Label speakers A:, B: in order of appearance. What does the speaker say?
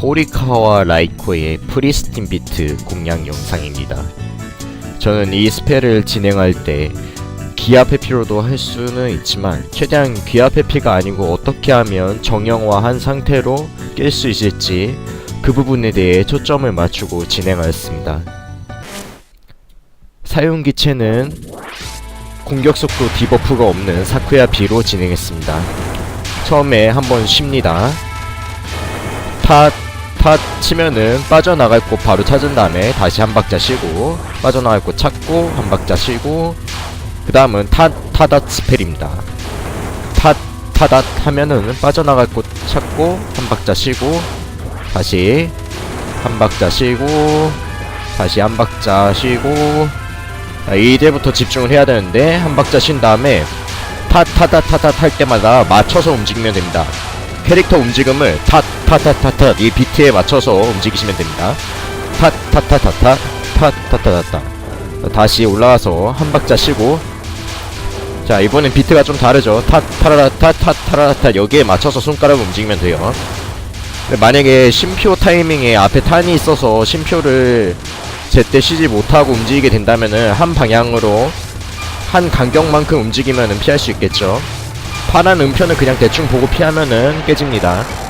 A: 호리카와 라이코의 프리스틴 비트 공략 영상입니다. 저는 이 스펠을 진행할 때 기압 회피로도 할 수는 있지만 최대한 기압 회피가 아니고 어떻게 하면 정형화한 상태로 깰 수 있을지 그 부분에 대해 초점을 맞추고 진행하였습니다. 사용 기체는 공격 속도 디버프가 없는 사쿠야 B로 진행했습니다. 처음에 한번 쉽니다. 탓, 탓 치면은 빠져나갈 곳 바로 찾은 다음에 다시 한 박자 쉬고 빠져나갈 곳 찾고 한 박자 쉬고 그 다음은 탓, 타닷 스펠입니다. 탓, 타닷 하면은 빠져나갈 곳 찾고 한 박자 쉬고 다시 한 박자 쉬고 다시 한 박자 쉬고 자, 이제부터 집중을 해야 되는데 한 박자 쉰 다음에 타타타타타 할 때마다 맞춰서 움직이면 됩니다. 캐릭터 움직임을 타타타타타 이 비트에 맞춰서 움직이시면 됩니다. 타타타타타 타타타타타 다시 올라와서 한 박자 쉬고 자 이번엔 비트가 좀 다르죠. 타타라타 타타라타 여기에 맞춰서 손가락을 움직이면 돼요. 만약에 심표 타이밍에 앞에 탄이 있어서 심표를 제때 쉬지 못하고 움직이게 된다면은 한 방향으로 한 간격만큼 움직이면은 피할 수 있겠죠. 파란 음표는 그냥 대충 보고 피하면은 깨집니다.